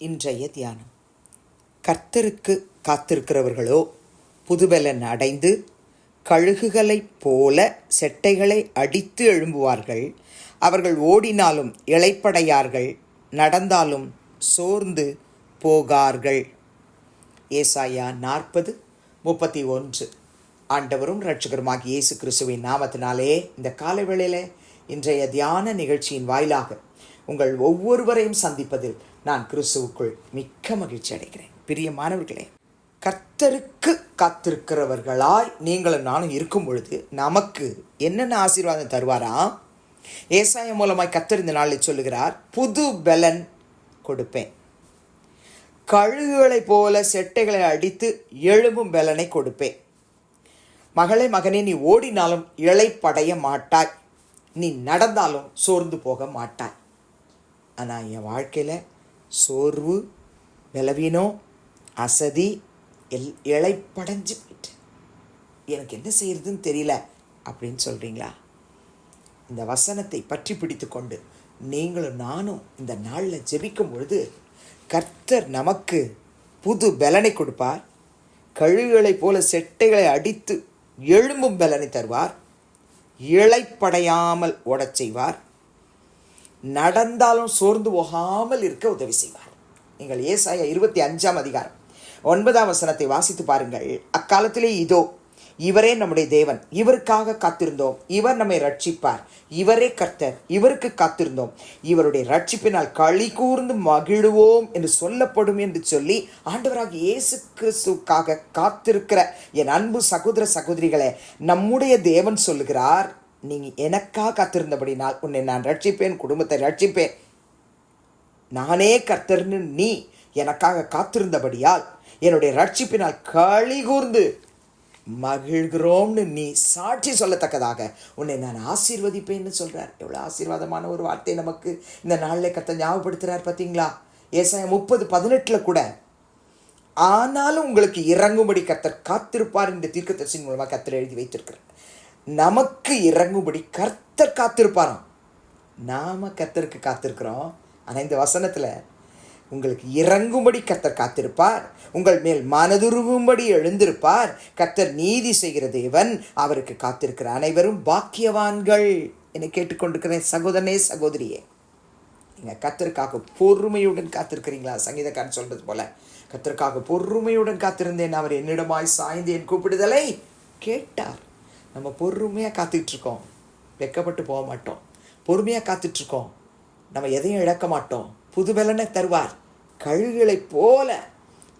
இன்றைய தியானம். கர்த்தருக்கு காத்திருக்கிறவர்களோ புதுபலன் அடைந்து கழுகுகளைப் போல செட்டைகளை அடித்து எழும்புவார்கள். அவர்கள் ஓடினாலும் இளைப்படையார்கள் நடந்தாலும் சோர்ந்து போகார்கள். ஏசாயா நாற்பது முப்பத்தி ஒன்று ஆண்டவரும் ரட்சகருமாக இயேசு கிறிஸ்துவின் நாமத்தினாலே இந்த காலை வேளையில் இன்றைய தியான நிகழ்ச்சியின் வாயிலாக உங்கள் ஒவ்வொருவரையும் சந்திப்பதில் நான் கிறிஸ்துவுக்குள் மிக்க மகிழ்ச்சி அடைகிறேன். பிரியமானவர்களே கர்த்தருக்கு காத்திருக்கிறவர்களாய் நீங்களும் நானும் இருக்கும் பொழுது நமக்கு என்னென்ன ஆசீர்வாதம் தருவாரா? ஏசாயம் மூலமாய் கர்த்தர் இந்த நாளில் சொல்லுகிறார் புது பலன் கொடுப்பேன். கழுகுகளைப் போல செட்டைகளை அடித்து எழும்பும் பலனை கொடுப்பேன். மகளே மகனே நீ ஓடினாலும் இழைப்படைய மாட்டாய். நீ நடந்தாலும் சோர்ந்து போக மாட்டாய். ஆனால் என் வாழ்க்கையில் சோர்வு பலவீனம் அசதி எல் இளைப்படைஞ்சு போயிட்டு. எனக்கு என்ன செய்கிறதுன்னு தெரியல அப்படின்னு சொல்கிறீங்களா இந்த வசனத்தை பற்றி பிடித்து கொண்டு நீங்களும் நானும் இந்த நாளில் ஜெபிக்கும் பொழுது கர்த்தர் நமக்கு புது பலனை கொடுப்பார். கழுகுகளைப் போல செட்டைகளை அடித்து எழும்பும் பலனை தருவார். இளைப்படையாமல் ஓடச் செய்வார். நடந்தாலும் சோர்ந்து போகாமல் இருக்க உதவி செய்வார். நீங்கள் ஏசாய இருபத்தி அஞ்சாம் அதிகாரம் ஒன்பதாம் வசனத்தை வாசித்து பாருங்கள். அக்காலத்திலே இதோ இவரே நம்முடைய தேவன். இவருக்காக காத்திருந்தோம். இவர் நம்மை ரட்சிப்பார் இவரே கர்த்தர். இவருக்கு காத்திருந்தோம். இவருடைய ரட்சிப்பினால் களி கூர்ந்து மகிழுவோம் என்று சொல்லப்படும் என்று சொல்லி ஆண்டவராக இயேசு கிறிஸ்துக்காக காத்திருக்கிற என் அன்பு சகோதர சகோதரிகளை நம்முடைய தேவன் சொல்லுகிறார் நீங்கள் எனக்காக காத்திருந்தபடினால் உன்னை நான் ரட்சிப்பேன் குடும்பத்தை ரட்சிப்பேன். நானே கர்த்தர்னு நீ எனக்காக காத்திருந்தபடியால் என்னுடைய ரட்சிப்பினால் களி கூர்ந்து மகிழ்கிறோம்னு நீ சாட்சி சொல்லத்தக்கதாக உன்னை நான் ஆசீர்வதிப்பேன்னு சொல்கிறார் எவ்வளோ ஆசீர்வாதமான ஒரு வார்த்தை நமக்கு இந்த நாளில் கத்த ஞாபகப்படுத்துகிறார் பார்த்தீங்களா? ஏசாயம் முப்பது பதினெட்டில் கூட ஆனாலும் உங்களுக்கு இறங்கும்படி கத்தர் காத்திருப்பார் இந்த தீர்க்கதரிசின் மூலமாக கத்தர் எழுதி வைத்திருக்கிறார். நமக்கு இறங்கும்படி கர்த்தர் காத்திருப்பாராம். நாம் கத்தருக்கு காத்திருக்கிறோம். ஆனால் இந்த வசனத்தில் உங்களுக்கு இறங்கும்படி கர்த்தர் காத்திருப்பார். உங்கள் மேல் மனதுருகும்படி எழுந்திருப்பார். கர்த்தர் நீதி செய்கிற தேவன் அவருக்கு காத்திருக்கிற அனைவரும் பாக்கியவான்கள் என்னை கேட்டுக்கொண்டிருக்கிறேன் சகோதரனே சகோதரியே. நீங்கள் கத்தருக்காக பொறுமையுடன் காத்திருக்கிறீங்களா? சங்கீதக்காரன் சொல்றது போல. கத்தருக்காக பொறுமையுடன் காத்திருந்தேன். அவர் என்னிடமாய் சாய்ந்து என் கூப்பிடுதலை கேட்டார். நம்ம பொறுமையாக காத்துட்ருக்கோம் வெக்கப்பட்டு போக மாட்டோம். பொறுமையாக காத்துட்ருக்கோம் நம்ம எதையும் இழக்க மாட்டோம். புது வெலனை தருவார். கழுகுகளைப் போல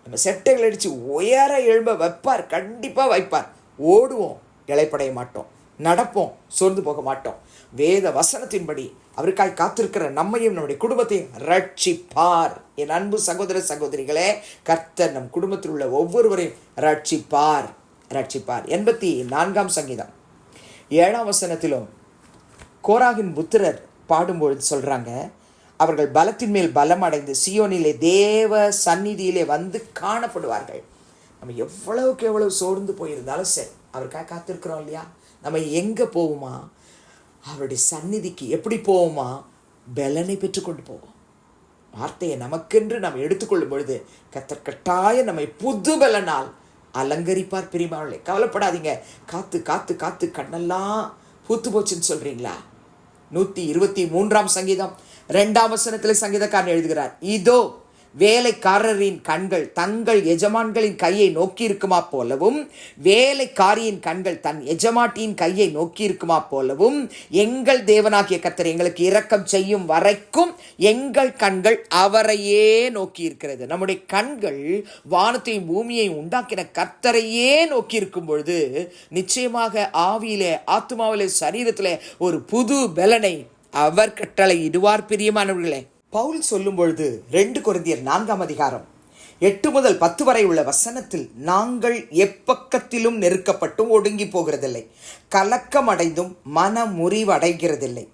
நம்ம செட்டைகள் அடித்து உயர எழும்ப வைப்பார். கண்டிப்பாக வைப்பார். ஓடுவோம். இழைப்படைய மாட்டோம். நடப்போம். சோர்ந்து போக மாட்டோம். வேத வசனத்தின்படி அவருக்காய் காத்திருக்கிற நம்மையும் நம்முடைய குடும்பத்தையும் ரட்சிப்பார். என் அன்பு சகோதர சகோதரிகளே கர்த்தர் நம் குடும்பத்தில் உள்ள ஒவ்வொருவரையும் ரட்சிப்பார். ரட்சிப்பார். எண்பத்தி நான்காம் சங்கீதம். ஏழாம் வசனத்திலும் கோராகின் புத்திரர் பாடும்பொழுது சொல்கிறாங்க அவர்கள் பலத்தின் மேல் பலம் அடைந்து சியோனிலே தேவ சந்நிதியிலே வந்து காணப்படுவார்கள். நம்ம எவ்வளவுக்கு எவ்வளவு சோர்ந்து போயிருந்தாலும் சரி அவருக்காக காத்திருக்கிறோம் இல்லையா? நம்ம எங்கே போவோமா? அவருடைய சந்நிதிக்கு எப்படி போவோமா? பலனை பெற்றுக்கொண்டு போவோம். வார்த்தையை நமக்கென்று நாம் எடுத்துக்கொள்ளும் பொழுது கத்தற்கட்டாய நம்மை புது பலனால் அலங்கரிப்பார் பிரிமாவளே கவலைப்படாதீங்க. காத்து காத்து காத்து கண்ணெல்லாம் பூத்து போச்சுன்னு சொல்றீங்களா? நூற்றி இருபத்தி மூன்றாம் சங்கீதம். ரெண்டாம் வசனத்தில் சங்கீதக்காரன் எழுதுகிறார். இதோ வேலைக்காரரின் கண்கள் தங்கள் எஜமான்களின் கையை நோக்கி இருக்குமா போலவும் வேலைக்காரியின் கண்கள் தன் எஜமாட்டியின் கையை நோக்கி இருக்குமா போலவும் எங்கள் தேவனாகிய கத்தர் எங்களுக்கு இரக்கம் செய்யும் வரைக்கும் எங்கள் கண்கள் அவரையே நோக்கி இருக்கிறது நம்முடைய கண்கள் வானத்தையும் பூமியையும் உண்டாக்கின கத்தரையே நோக்கி இருக்கும் பொழுது நிச்சயமாக ஆவியிலே ஆத்மாவிலே சரீரத்தில் ஒரு புது பலனை அவர் கட்டளை இடுவார் பிரியமானவர்களே. பவுல் சொல்லும் பொழுது ரெண்டு குருந்தியர் நான்காம் அதிகாரம் எட்டு முதல் பத்து வரை உள்ள வசனத்தில் நாங்கள் எப்பக்கத்திலும் நெருக்கப்பட்டும் ஒடுங்கி போகிறதில்லை. கலக்கம் அடைந்தும் மன முறிவடைகிறதில்லை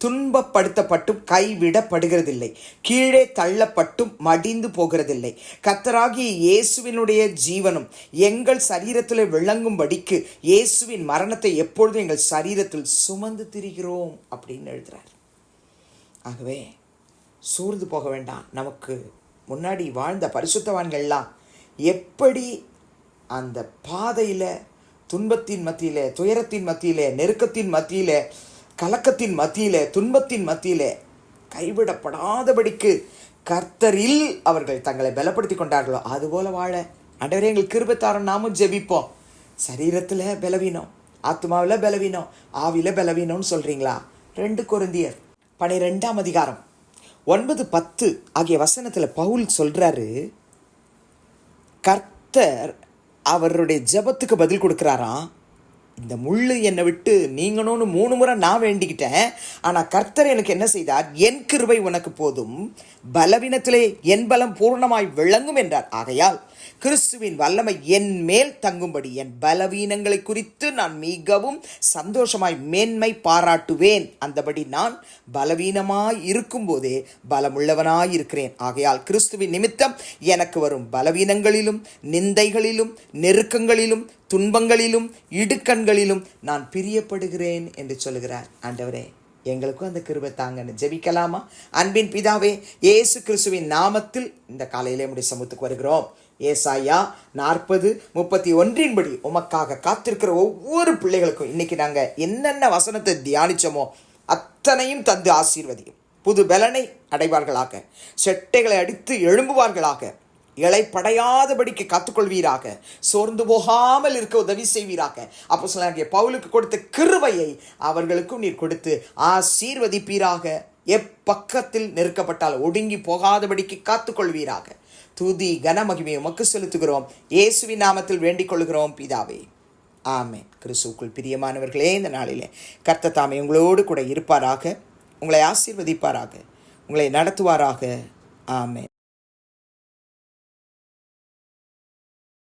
துன்பப்படுத்தப்பட்டும் கைவிடப்படுகிறதில்லை. கீழே தள்ளப்பட்டும் மடிந்து போகிறதில்லை. கத்தராகிய இயேசுவினுடைய ஜீவனும் எங்கள் சரீரத்தில் விளங்கும்படிக்கு இயேசுவின் மரணத்தை எப்பொழுதும் எங்கள் சரீரத்தில் சுமந்து திரிகிறோம் அப்படின்னு எழுதுறார். ஆகவே சூர்ந்து போக வேண்டாம். நமக்கு முன்னாடி வாழ்ந்த பரிசுத்தவான்கள்லாம் எப்படி அந்த பாதையில் துன்பத்தின் மத்தியில் துயரத்தின் மத்தியில் நெருக்கத்தின் மத்தியில் கலக்கத்தின் மத்தியில் துன்பத்தின் மத்தியில் கைவிடப்படாதபடிக்கு கர்த்தரில் அவர்கள் தங்களை பலப்படுத்தி கொண்டார்களோ அதுபோல வாழ. ஆண்டவரே எங்களுக்கு கிருபத்தாரம் நாமும் ஜெபிப்போம். சரீரத்தில் பலவீனம் ஆத்மாவில் பலவீனம் ஆவியில் பலவீனம்னு சொல்கிறீங்களா ரெண்டு குருந்தியர் பனிரெண்டாம் அதிகாரம். ஒன்பது பத்து ஆகிய வசனத்தில் பவுல் சொல்கிறாரு கர்த்தர் அவருடைய ஜெபத்துக்கு பதில் கொடுக்குறாராம். இந்த முள்ளு என்னை விட்டு நீங்கணும்னு மூணு முறை நான் வேண்டிக்கிட்டேன். ஆனால் கர்த்தர் எனக்கு என்ன செய்தார்? என் கிருபை உனக்கு போதும். பலவீனத்திலே என் பலம் பூர்ணமாய் விளங்கும் என்றார். ஆகையால் கிறிஸ்துவின் வல்லமை என் மேல் தங்கும்படி என் பலவீனங்களை குறித்து நான் மிகவும் சந்தோஷமாய் மேன்மை பாராட்டுவேன். அந்தபடி நான் பலவீனமாய் இருக்கும்போதே பலமுள்ளவனாய் இருக்கிறேன் ஆகையால் கிறிஸ்துவின் நிமித்தம் எனக்கு வரும் பலவீனங்களிலும் நிந்தைகளிலும் நெருக்கங்களிலும் துன்பங்களிலும் இடுக்கண்களிலும் நான் பிரியப்படுகிறேன் என்று சொல்லுகிறார். ஆண்டவரே எங்களுக்கும் அந்த கிருபை தாங்கன்னு ஜெபிக்கலாமா? அன்பின் பிதாவே இயேசு கிறிஸ்துவின் நாமத்தில் இந்த காலையிலே முடிய சமூகத்துக்கு வருகிறோம். ஏசாயா நாற்பது முப்பத்தி ஒன்றின்படி உமக்காக காத்திருக்கிற ஒவ்வொரு பிள்ளைகளுக்கும் இன்னைக்கு நாங்கள் என்னென்ன வசனத்தை தியானிச்சோமோ அத்தனையும் தந்து ஆசீர்வதியும். புது பலனை அடைவார்களாக. செட்டைகளை அடித்து எழும்புவார்களாக. இலைப்படையாதபடிக்கு காத்துக்கொள்வீராக. சோர்ந்து போகாமல் இருக்க உதவி செய்வீராக. அப்போ சொல்லாங்க பவுலுக்கு கொடுத்த கிருவையை அவர்களுக்கும் நீர் கொடுத்து ஆசீர்வதிப்பீராக. எப்பக்கத்தில் நெருக்கப்பட்டால் ஒடுங்கி போகாதபடிக்கு காத்துக்கொள்வீராக. துதி கனமகிமை உமக்கு செலுத்துகிறோம். இயேசுவி நாமத்தில் வேண்டிக் கொள்கிறோம் பிதாவே. ஆமே கிறிஸ்துவுக்குள் பிரியமானவர்களே இந்த நாளிலே கர்த்த தாமே உங்களோடு கூட இருப்பாராக. உங்களை ஆசீர்வதிப்பாராக. உங்களை நடத்துவாராக. ஆமே